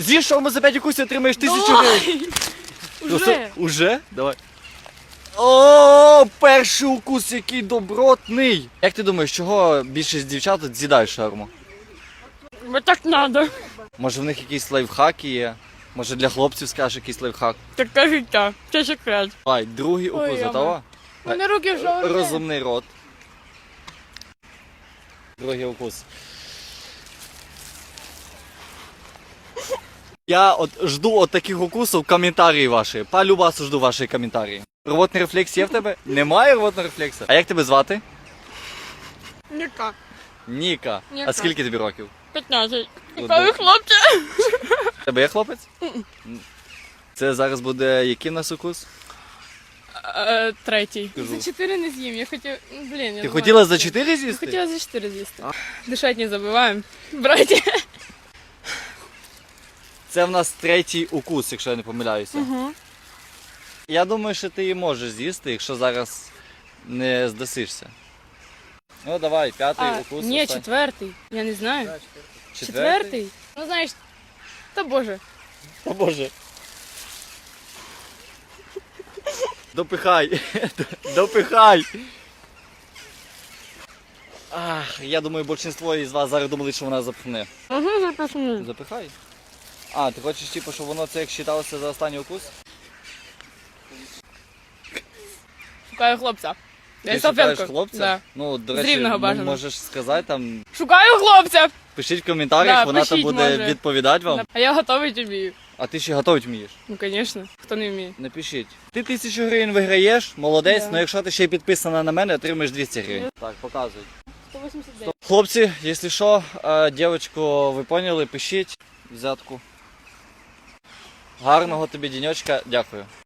З'їж шаурму за 5 укусів отримаєш тисячу гривень. Уже. Уже? Давай. О, перший укус, який добротний. Як ти думаєш, чого більшість дівчат з'їдають шаурму? Бо так надо. Може в них якісь лайфхаки є? Може для хлопців скажеш якийсь лайфхак? Таке життя. Це секрет. Давай, другий укус, Ой, готова? У мене руки вже. Розумний рот. Другий укус. Я от жду от таких укусів коментарі ваші. По любасу жду ваші коментарі. Рвотний рефлекс є в тебе? Немає рвотного рефлексу? А як тебе звати? Ніка. Ніка. Ніка. А скільки тобі років? 15. От Коли бо- хлопці? В Тебе є хлопець? Це зараз буде який в нас укус? Е, Третій. За чотири не з'їм. Я хотів. ну, Блін, я Ти хотіла за 4 з'їсти? Хотіла за чотири з'їсти. Дишать не забуваємо. Браті. Це в нас третій укус, якщо я не помиляюся. Угу. Я думаю, що ти її можеш з'їсти, якщо зараз не здасишся. Ну давай, п'ятий А, укус. ні, останній. четвертий. Я не знаю. Четвертий? Четвертий? Ну знаєш, та боже. О боже. Допихай. Допихай. Ах, я думаю, більшість із вас зараз думали, що вона запхне. Угу, записано. Запихай. А, ти хочеш, типу, щоб воно це як вважалося за останній укус? Шукаю хлопця. Ти шукаєш салфетку. хлопця? Да. Ну, до З речі, Рівного м- бажано. можеш сказати там, Шукаю хлопця! пишіть в коментарях, Да, вона там пишіть, буде може. відповідати вам. А я готовий тобі. А ти ще готовить вмієш? Ну, звісно, хто не вміє. Напишіть. Ти тисячу гривень виграєш, молодець, Да. але якщо ти ще й підписана на мене, отримаєш 200 гривень. Так, показуй. 189. Хлопці, якщо що, е, дівчинку ви поняли, пишіть взятку. Гарного тобі діньочка, дякую.